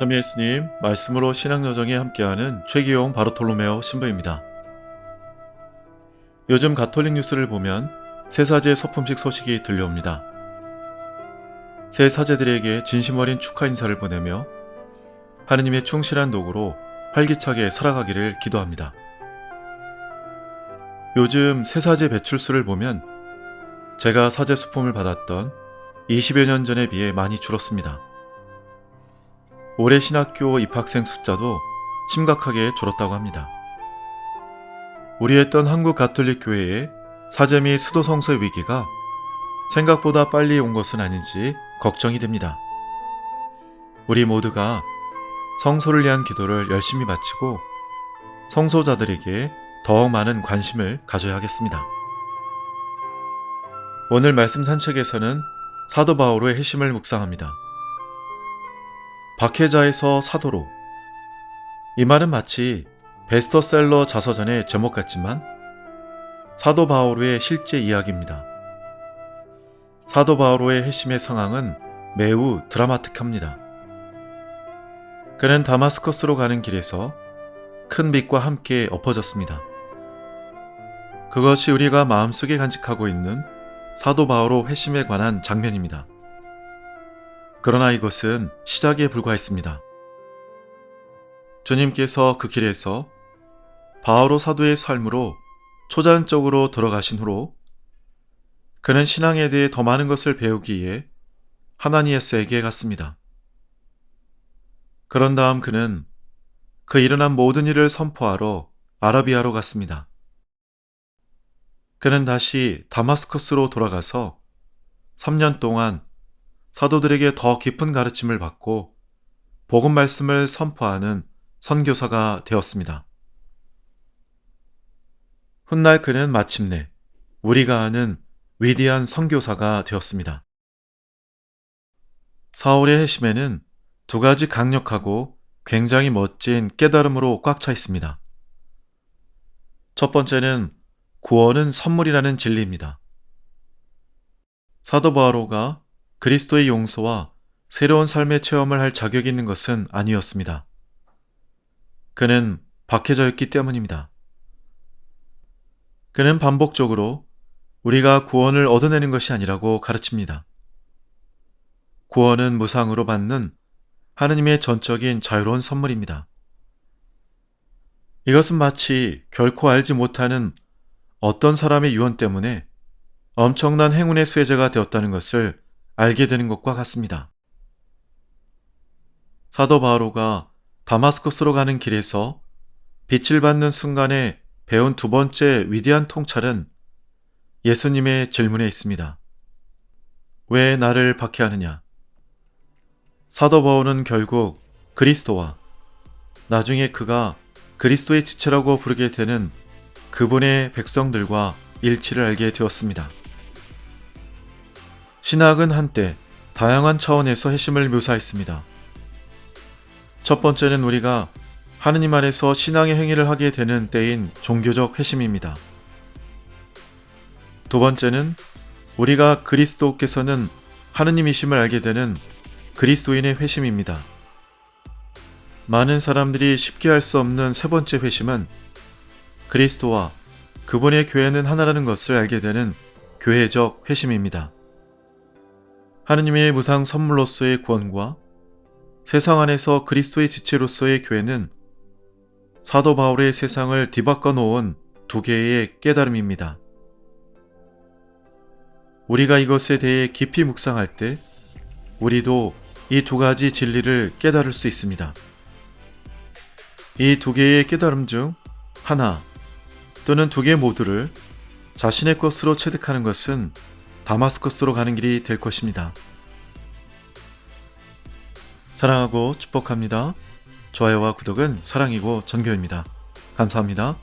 점 예수님 말씀으로 신앙여정에 함께하는 최기용 바르톨로메오 신부입니다. 요즘 가톨릭 뉴스를 보면 새 사제 소품식 소식이 들려옵니다. 새 사제들에게 진심 어린 축하 인사를 보내며 하느님의 충실한 도구로 활기차게 살아가기를 기도합니다. 요즘 새 사제 배출수를 보면 제가 사제 수품을 받았던 20여 년 전에 비해 많이 줄었습니다. 올해 신학교 입학생 숫자도 심각하게 줄었다고 합니다. 우리 했던 한국 가톨릭 교회의 사제 및 수도 성서의 위기가 생각보다 빨리 온 것은 아닌지 걱정이 됩니다. 우리 모두가 성소를 위한 기도를 열심히 바치고 성소자들에게 더욱 많은 관심을 가져야 하겠습니다. 오늘 말씀 산책에서는 사도 바오로의 회심을 묵상합니다. 박해자에서 사도로 이 말은 마치 베스터셀러 자서전의 제목 같지만 사도 바오로의 실제 이야기입니다. 사도 바오로의 회심의 상황은 매우 드라마틱합니다. 그는 다마스커스로 가는 길에서 큰 빛과 함께 엎어졌습니다. 그것이 우리가 마음속에 간직하고 있는 사도 바오로 회심에 관한 장면입니다. 그러나 이것은 시작에 불과했습니다. 주님께서 그 길에서 바오로 사도의 삶으로 초자연적으로 들어가신 후로 그는 신앙에 대해 더 많은 것을 배우기 위해 하나니에스에게 갔습니다. 그런 다음 그는 그 일어난 모든 일을 선포하러 아라비아로 갔습니다. 그는 다시 다마스커스로 돌아가서 3년 동안 사도들에게 더 깊은 가르침을 받고 복음 말씀을 선포하는 선교사가 되었습니다. 훗날 그는 마침내 우리가 아는 위대한 선교사가 되었습니다. 사울의 핵심에는 두 가지 강력하고 굉장히 멋진 깨달음으로 꽉 차 있습니다. 첫 번째는 구원은 선물이라는 진리입니다. 사도 바오로가 그리스도의 용서와 새로운 삶의 체험을 할 자격이 있는 것은 아니었습니다. 그는 박해자였기 때문입니다. 그는 반복적으로 우리가 구원을 얻어내는 것이 아니라고 가르칩니다. 구원은 무상으로 받는 하느님의 전적인 자유로운 선물입니다. 이것은 마치 결코 알지 못하는 어떤 사람의 유언 때문에 엄청난 행운의 수혜자가 되었다는 것을 알게 되는 것과 같습니다. 사도 바오로가 다마스커스로 가는 길에서 빛을 받는 순간에 배운 두 번째 위대한 통찰은 예수님의 질문에 있습니다. 왜 나를 박해하느냐? 사도 바오는 결국 그리스도와 나중에 그가 그리스도의 지체라고 부르게 되는 그분의 백성들과 일치를 알게 되었습니다. 신학은 한때 다양한 차원에서 핵심을 묘사했습니다. 첫 번째는 우리가 하느님 안에서 신앙의 행위를 하게 되는 때인 종교적 회심입니다. 두 번째는 우리가 그리스도께서는 하느님이심을 알게 되는 그리스도인의 회심입니다. 많은 사람들이 쉽게 할 수 없는 세 번째 회심은 그리스도와 그분의 교회는 하나라는 것을 알게 되는 교회적 회심입니다. 하느님의 무상 선물로서의 구원과 세상 안에서 그리스도의 지체로서의 교회는 사도 바울의 세상을 뒤바꿔 놓은 두 개의 깨달음입니다. 우리가 이것에 대해 깊이 묵상할 때 우리도 이 두 가지 진리를 깨달을 수 있습니다. 이 두 개의 깨달음 중 하나 또는 두 개 모두를 자신의 것으로 체득하는 것은 다마스커스로 가는 길이 될 것입니다. 사랑하고 축복합니다. 좋아요와 구독은 사랑이고 전교입니다. 감사합니다.